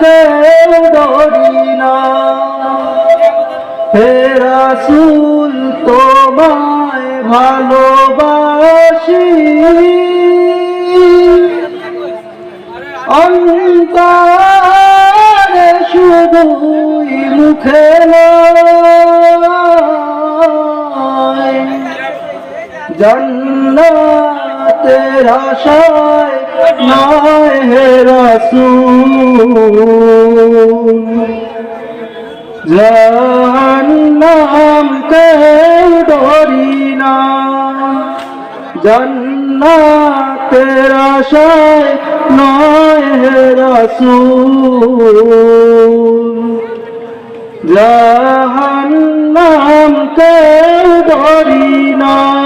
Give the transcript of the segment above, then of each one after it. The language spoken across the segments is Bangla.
কে ডরি না। হে রাসূল তোমায় ভালোবাসি। অন্তরে শুধুই মুখে জন্নাতের আশায় হে রাসূল। জাহান্নাম কে ডরি না। জন্নাতের আশায় নয় হে রাসূল। জাহান্নাম কে ডরি না।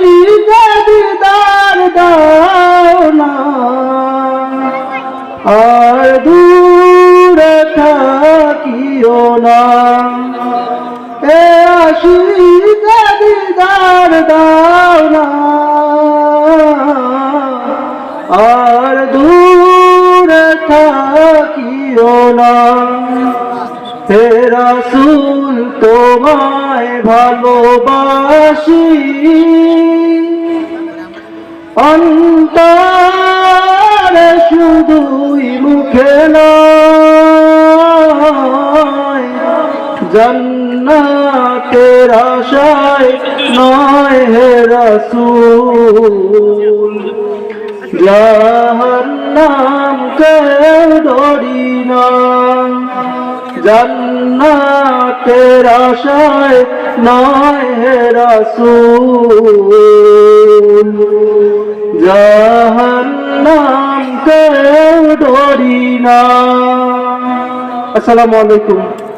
না এ আশিকে দিদার দাও না। আর দূরে থাকিও না। হে রাসূল, তোমায় ভালোবাসি। অন্তরে শুধুই মুখে নয় জন্নাতের আশায় নয় হে রাসূল। জাহান্নাম কে ডরি না। জান্নাতের আশায় নয় হে রাসূল। জাহান্নাম কে ডরি না। আসসালামু আলাইকুম।